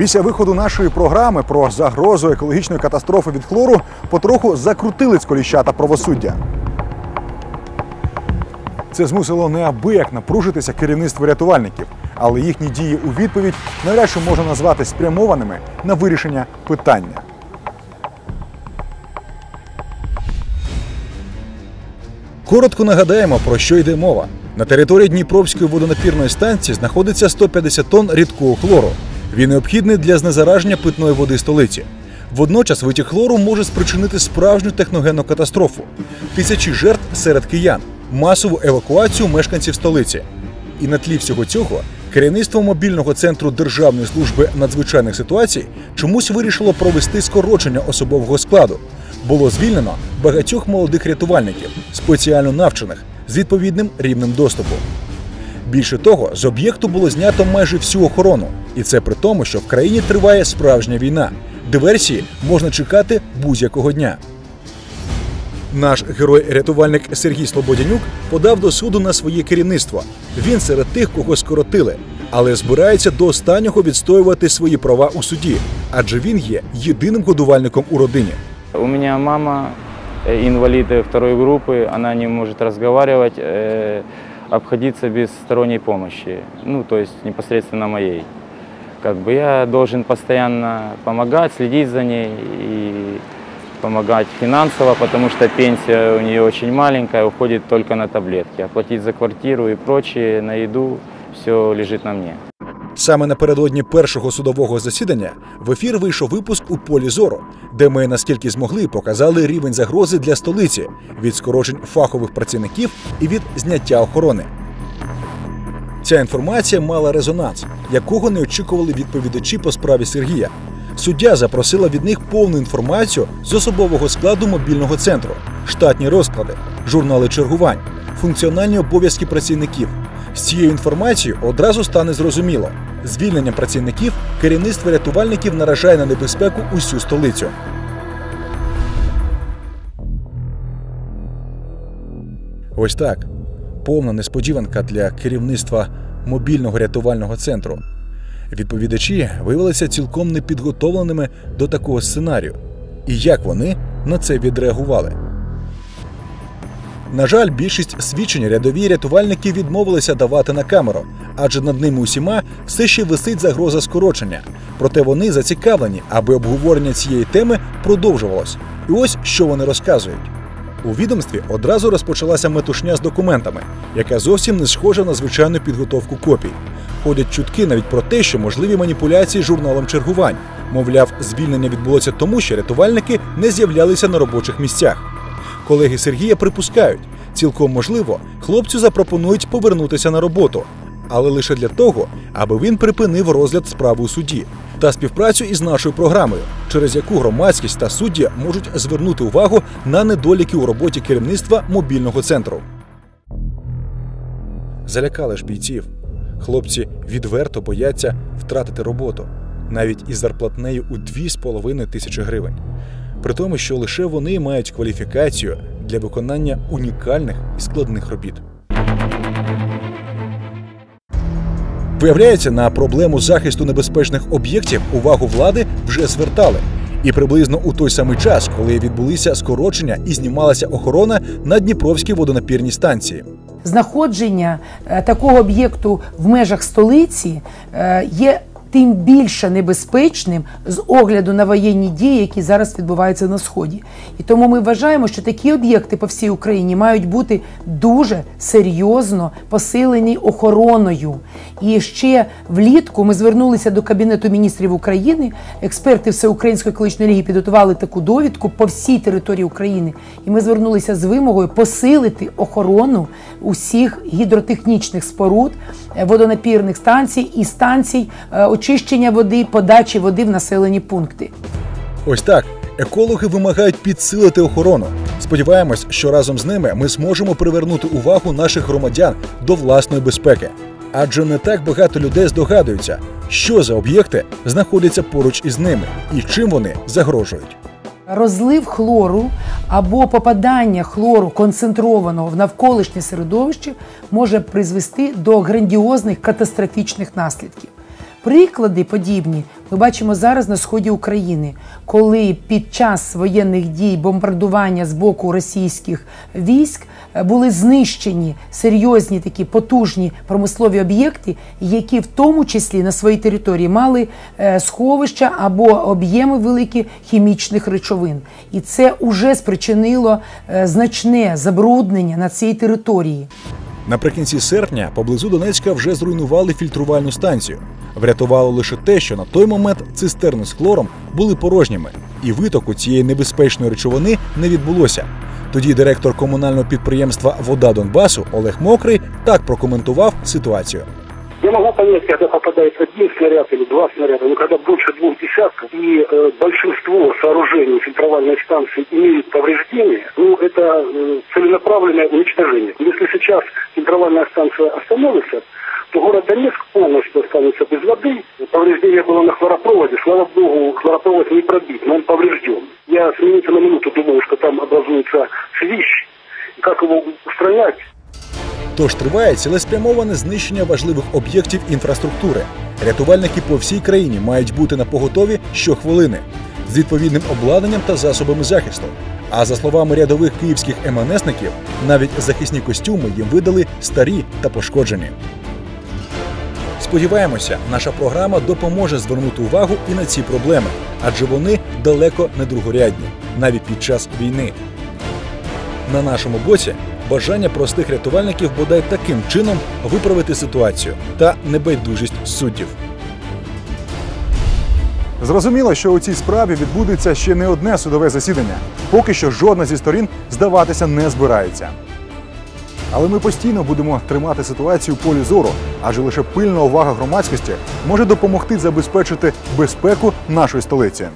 Після виходу нашої програми про загрозу екологічної катастрофи від хлору потроху закрутили коліщата правосуддя. Це змусило неабияк напружитися керівництво рятувальників, але їхні дії у відповідь навряд чи можна назвати спрямованими на вирішення питання. Коротко нагадаємо, про що йде мова. На території Дніпровської водонапірної станції знаходиться 150 тонн рідкого хлору. Він необхідний для знезараження питної води столиці. Водночас витік хлору може спричинити справжню техногенну катастрофу, тисячі жертв серед киян, масову евакуацію мешканців столиці. І на тлі всього цього керівництво мобільного центру Державної служби надзвичайних ситуацій чомусь вирішило провести скорочення особового складу. Було звільнено багатьох молодих рятувальників, спеціально навчених з відповідним рівнем доступу. Більше того, з об'єкту було знято майже всю охорону, і це при тому, що в країні триває справжня війна. Диверсії можна чекати будь-якого дня. Наш герой-рятувальник Сергій Слободянюк подав до суду на своє керівництво. Він серед тих, кого скоротили, але збирається до останнього відстоювати свої права у суді, адже він є єдиним годувальником у родині. У меня мама э, инвалид э, второй группы, она не может разговаривать, э, обходиться без сторонней помощи, ну, то есть непосредственно моей. Как бы я должен постоянно помогать, следить за ней и помогать финансово, потому что пенсия у нее очень маленькая, уходит только на таблетки. Оплатить за квартиру и прочее, на еду, все лежит на мне. Саме напередодні першого судового засідання в ефір вийшов випуск у полі зору, де ми наскільки змогли показали рівень загрози для столиці від скорочень фахових працівників і від зняття охорони. Ця інформація мала резонанс, якого не очікували відповідачі по справі Сергія. Суддя запросила від них повну інформацію з особового складу мобільного центру, штатні розклади, журнали чергувань, функціональні обов'язки працівників. З цією інформацією одразу стане зрозуміло: звільненням працівників керівництво рятувальників наражає на небезпеку усю столицю. Ось так. Повна несподіванка для керівництва мобільного рятувального центру. Відповідачі виявилися цілком непідготовленими до такого сценарію. І як вони на це відреагували? На жаль, більшість свідчень рядові рятувальники відмовилися давати на камеру, адже над ними усіма все ще висить загроза скорочення. Проте вони зацікавлені, аби обговорення цієї теми продовжувалось. І ось що вони розказують. У відомстві одразу розпочалася метушня з документами, яка зовсім не схожа на звичайну підготовку копій. Ходять чутки навіть про те, що можливі маніпуляції журналом чергувань. Мовляв, звільнення відбулося тому, що рятувальники не з'являлися на робочих місцях. Колеги Сергія припускають, цілком можливо, хлопцю запропонують повернутися на роботу, але лише для того, аби він припинив розгляд справи у суді та співпрацю із нашою програмою, через яку громадськість та судді можуть звернути увагу на недоліки у роботі керівництва мобільного центру. Залякали ж бійців. Хлопці відверто бояться втратити роботу, навіть із зарплатнею у 2,5 тисячі гривень. При тому, що лише вони мають кваліфікацію для виконання унікальних і складних робіт. Виявляється, на проблему захисту небезпечних об'єктів увагу влади вже звертали. І приблизно у той самий час, коли відбулися скорочення і знімалася охорона на Дніпровській водонапірній станції. знаходження е, такого об'єкту в межах столиці е, є тим більше небезпечним з огляду на воєнні дії, які зараз відбуваються на сході. І тому ми вважаємо, що такі об'єкти по всій Україні мають бути дуже серйозно посилені охороною. І ще влітку ми звернулися до Кабінету міністрів України. Експерти Всеукраїнської екологічної ліги підготували таку довідку по всій території України. І ми звернулися з вимогою посилити охорону усіх гідротехнічних споруд, е, водонапірних станцій і станцій е, очищення води, подачі води в населені пункти. Ось так. Екологи вимагають підсилити охорону. Сподіваємось, що разом з ними ми зможемо привернути увагу наших громадян до власної безпеки. Адже не так багато людей здогадуються, що за об'єкти знаходяться поруч із ними і чим вони загрожують. Розлив хлору або попадання хлору концентрованого в навколишнє середовище може призвести до грандіозних катастрофічних наслідків. Приклади подібні Ми бачимо зараз на сході України, коли під час воєнних дій бомбардування з боку російських військ е, були знищені серйозні такі потужні промислові об'єкти, які в тому числі на своїй території мали е, сховища або об'єми великі хімічних речовин. І це вже спричинило е, значне забруднення на цій території. Наприкінці серпня поблизу Донецька вже зруйнували фільтрувальну станцію. Врятувало лише те, що на той момент цистерни з хлором були порожніми, і витоку цієї небезпечної речовини не відбулося. Тоді директор комунального підприємства Вода Донбасу Олег Мокрий так прокоментував ситуацію. Я могу понять, когда попадает один снаряд или два снаряда, но когда больше двух десятков и э, большинство сооружений фильтровальной станции имеют повреждения, ну это э, целенаправленное уничтожение. Если сейчас фильтровальная станция остановится, то город Донецк полностью останется без воды. Повреждение было на хлоропроводе. Слава богу, хлоропровод не пробит, но он поврежден. Я с минуты на минуту думаю, что там образуется свищ. Как его устранять? Тож триває цілеспрямоване знищення важливих об'єктів інфраструктури. Рятувальники по всій країні мають бути на поготові щохвилини з відповідним обладнанням та засобами захисту. А за словами рядових київських МНСників, навіть захисні костюми їм видали старі та пошкоджені. Сподіваємося, наша програма допоможе звернути увагу і на ці проблеми, адже вони далеко не другорядні, навіть під час війни. На нашому боці бажання простих рятувальників бодай таким чином виправити ситуацію та небайдужість суддів. Зрозуміло, що у цій справі відбудеться ще не одне судове засідання. Поки що жодна зі сторін здаватися не збирається. Але ми постійно будемо тримати ситуацію в полі зору, адже лише пильна увага громадськості може допомогти забезпечити безпеку нашої столиці.